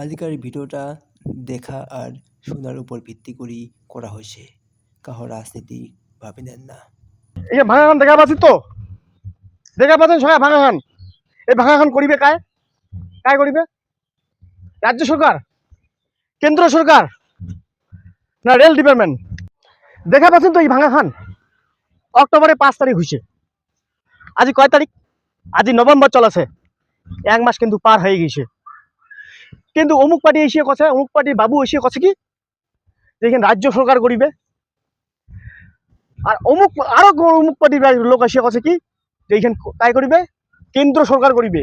আজকের ভিডিওটা দেখা আর শোনার উপর ভিত্তি করেই করা হয়েছে। কাহো রাজনীতি ভাবে নেন না। এই ভাঙা খান দেখা পাচ্ছি তো? দেখা পাচ্ছেন সবাই ভাঙা খান এই ভাঙা খান করিবে কায়? কায় করিবে? রাজ্য সরকার? কেন্দ্র সরকার? না রেল ডিপার্টমেন্ট? দেখা পাচ্ছেন তো এই ভাঙা খান অক্টোবরে পাঁচ তারিখ হয়েছে আজি কয় তারিখ? আজি নভেম্বর চলেছে। এক মাস কিন্তু পার হয়ে গেছে। কিন্তু অমুক পার্টি এসে কথা, অমুক পার্টির বাবু এসে কথা কি? দেখেন রাজ্য সরকার করিবে আর অমুক, আরও অমুক পার্টির লোক আসিয়া কথা কি? যে এইখান তাই করিবে? কেন্দ্র সরকার করিবে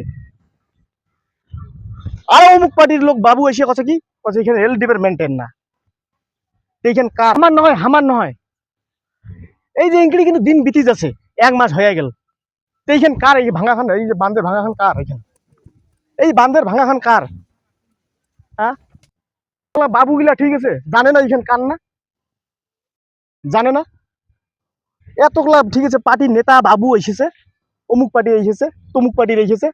আরও অমুক পার্টির লোক বাবু এসে কথা কি? কথা এখানে রেল ডিপার্টমেন্টের না। এইখান আমার নয় হামার নয় এই যে ইনক্রি কিন্তু দিন বিতি যাচ্ছে, এক মাস হয়ে গেল। তো এইখান কার এই ভাঙা খান এই যে বান্ধের ভাঙা খান কার এইখান এই বান্ধের ভাঙা খান কার? হ্যাঁ বাবুগুলা ঠিক আছে? জানে না এইখান কার না? জানে না? এতগুলা ঠিক আছে, পার্টির নেতা বাবু এসেছে, অমুক পার্টি এসেছে, তমুক পার্টির এসেছে।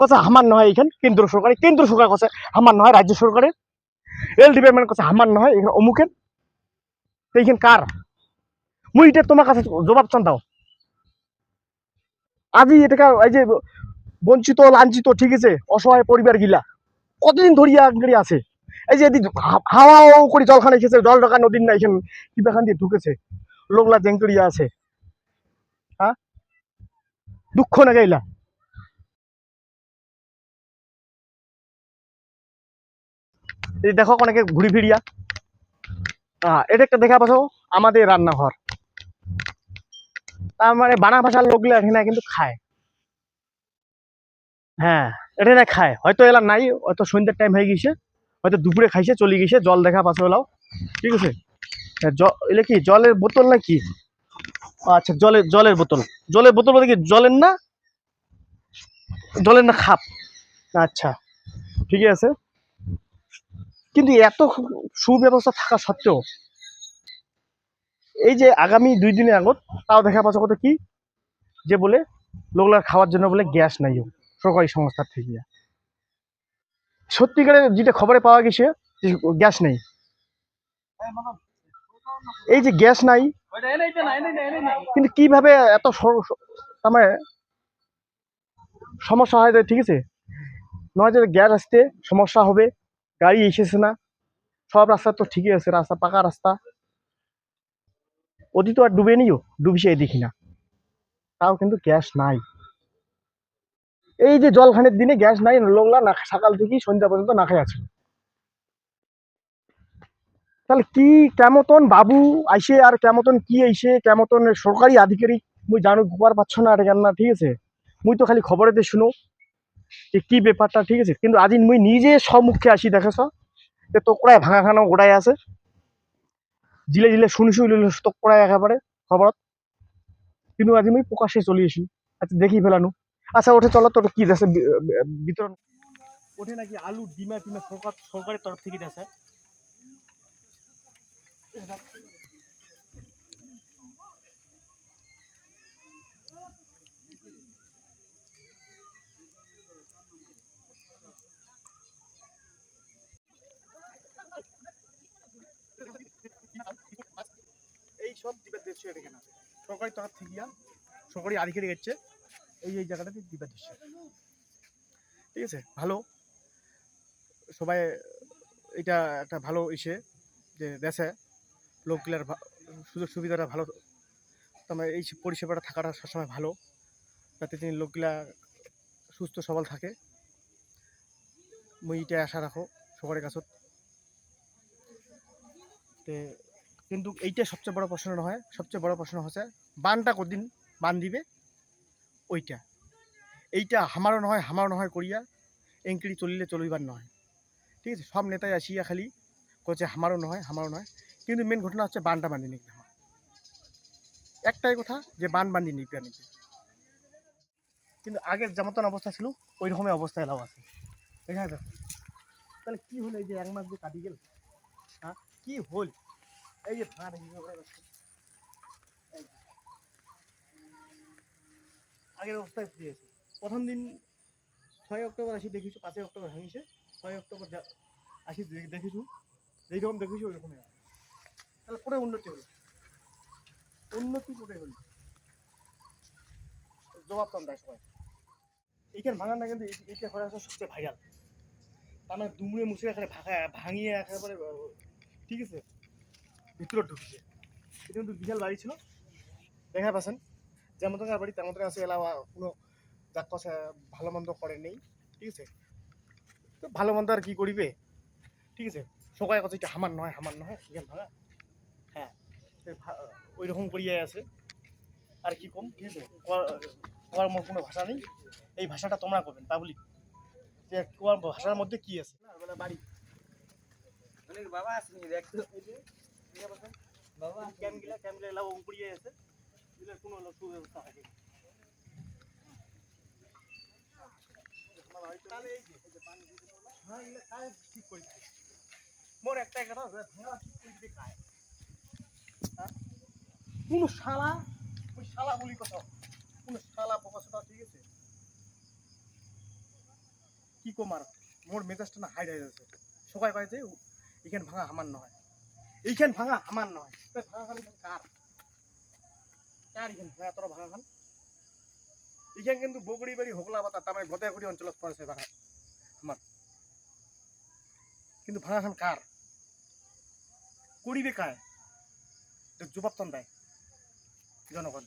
কথা আমার নয় এখান কেন্দ্র সরকারে, কেন্দ্র সরকার কথা আমার নয়, রাজ্য সরকারের। রেল ডিপার্টমেন্ট কথা আমার নয়, এখানে অমুকের। তো এইখান কার? এটা তোমার কাছে জবাব চান দাও। আজি এটাকে এই যে বঞ্চিত, লাঞ্ছিত, ঠিক আছে, অসহায় পরিবার গিলা কতদিন ধরিয়া আঙ্গড়ি আছে? এই যে হাওয়া হাওয়া করে জলখান এসেছে, জল ঢাকা নদীর না এখানে কিবা খান দিয়ে ঢুকেছে? লোকলা জেঙ্কড়িয়া আছে। হ্যাঁ? দুঃখ না গাইলা? এই দেখো অনেকে ঘুরি ফিরিয়া। হ্যাঁ এটা একটা দেখা পাচ্ছ? আমাদের রান্নাঘর। তার মানে বানা ভাষার লোকগুলো এখানে কিন্তু খায়। হ্যাঁ। এটা না খায়। হয়তো এলা নাই হয়তো সন্ধ্যার টাইম হয়ে গেছে হয়তো দুপুরে খাইছে চলে গেছে জল দেখা পাচ্ছে এলাও ঠিক আছে? হ্যাঁ, এলে কি জলের বোতল না কি? আচ্ছা জলের জলের বোতল। জলের বোতল বলতে কি জলের না জলের না খাপ? আচ্ছা ঠিকই আছে। কিন্তু এত সুব্যবস্থা থাকা সত্ত্বেও এই যে আগামী দুই দিনের আগত তাও দেখা পাচ্ছে কত কি? যে বলে লোকলার খাওয়ার জন্য বলে গ্যাস নাই সরকারি সংস্থার থেকে। সত্যিকারের যেটা খবরে পাওয়া গেছে গ্যাস নেই। এই যে গ্যাস নাই, কিন্তু কীভাবে এত মানে সমস্যা হয় ঠিক আছে? নয় যে গ্যাস আসতে সমস্যা হবে, গাড়ি এসেছে না, সব রাস্তা তো ঠিকই আছে, রাস্তা পাকা রাস্তা। অতি তো আর ডুবে নিও ডুবিছে দেখি না। তাও কিন্তু গ্যাস নাই। এই যে জলখানের দিনে গ্যাস নাই, লোকলা না, সকাল থেকে সন্ধ্যা পর্যন্ত না খাই আছে তাহলে কি কেমতন বাবু আইসে আর কেমতন কি আইসে, কেমতন সরকারি আধিকারিক? মুই জানো গোবার পাচ্ছ না, এটা না ঠিক আছে? মুই তো খালি খবরেতে শুনো যে কি ব্যাপারটা, ঠিক আছে? কিন্তু আজি মুই নিজে সম্মুখে আসি, দেখেছ? যে তোকড়ায় ভাঙা খানো গোড়ায় আছে। জিলে জিলে, শুনি শুনি তোকড়ায় একেবারে খবরত। কিন্তু আজি মুই প্রকাশ্যে চলে আসি। আচ্ছা দেখি ফেলানো। আচ্ছা ওঠে চলো তোর কি দেশে বিতরণ ওঠে নাকি আলু, ডিমা, টিমা সরকার সরকারের তরফ থেকে দেশে এই সব দিবার দৃশ্য এখানে আছে। সরকারি তরফ থেকে, সরকারি আধিকারিক হচ্ছে এই এই জায়গাটাতে দৃশ্য ঠিক আছে? ভালো। সবাই, এটা একটা ভালো ইসে যে দেশে লোকগুলার সুযোগ সুবিধাটা ভালো। তোমার এই পরিষেবাটা থাকাটা সবসময় ভালো। যাতে তিনি লোকগুলা সুস্থ, সবল থাকে। মুই এটা আশা রাখো সবার কাছত তে, কিন্তু এইটা সবচেয়ে বড় প্রশ্ন নহয় সবচেয়ে বড় প্রশ্ন হচ্ছে, বানটা কদিন বান দিবে? ওইটা। এইটা হামারও নহয় হামারও নহয় করিয়া এঙ্কিরি চলিলে চলিবার নহয় ঠিক আছে? সব নেতাই আসিয়া খালি কচ্ছে হামারও নহয় হামারও নয়। কিন্তু মেন ঘটনা হচ্ছে বানটা বান্ধি নিতে আমার একটাই কথা যে বান বান্ধি নিতে নিতে কিন্তু আগের যেমন অবস্থা ছিল ওই রকমই অবস্থা এলাও আছে। দেখো তাহলে কি হলো এই যে এক মাস যে কাটি গেল? হ্যাঁ? কি হল? এই যে ভাড়া ভেঙে গেলো, দেখো। এই যে। আগের অবস্থায় ফিরে এসে। প্রথম দিন ছয় অক্টোবর আসি দেখিছো পাঁচই অক্টোবর ভাঙিছে। ছয় অক্টোবর আসি দেখিছো। যেইরকম দেখিছো, ওইরকমই আছে। তাহলে করে উন্নতি হলো। উন্নতি করে হলো। জবাব তো দেয় সবাই এইখানে ভাঙার না কিন্তু এই- এইটা হয়ে আছে সবচেয়ে ভাইরাল তার মানে দুমড়ে মুচড়ে এখানে ভাঙা ভাঙিয়ে একেবারে ঠিক আছে? ভিতরে ঢুকছে। এটা কিন্তু বিশাল বাড়ি ছিল। দেখা পাচ্ছেন? যেমন তোমার বাড়ি তেমন আছে এলাকা কোনো যাক কথা ভালো মন্দ করে নেই ঠিক আছে তো ভালো মন্দ আর কি করিবে ঠিক আছে সবাই কথা এটা হামার নয় হামার নয় এখানে ভাঙা হ্যাঁ ওই রকম করিয়ে আছে আর কি কম ঠিক আছে কোয়ার মোর কোনো ভাষা নেই এই ভাষাটা তোমরা করবেন পাবলিক যে কোয়ার ভাষার মধ্যে কি আছে না বাড়ি বাবা আসেনি দেখতো বাবা ক্যাম্প গিলা ক্যাম্প গিলা উপরিয়ে আছে কোনো হলো সুব্যবস্থা থাকে হ্যাঁ মোর হ্যাঁ? কোন শালা, ওই শালা বলি কথা। কোন শালা বকাসটা ঠিক আছে? কি কমার মোর? মেজাজটা না হাইড হয়ে যাচ্ছে সবাই কয় যে এখানে ভাঙা আমার নয়। এইখান ভাঙা আমার নয়। ভাঙা খান এখান কার? এখান ভাঙা খান এইখান কিন্তু বগড়ি বাড়ি, হোগলা বাতা তামাই ভদাগুড়ি অঞ্চলত পড়েছে ভাঙা আমার। কিন্তু ভাঙা খান কার? করিবে কায় জবাব দেয় জনগণ।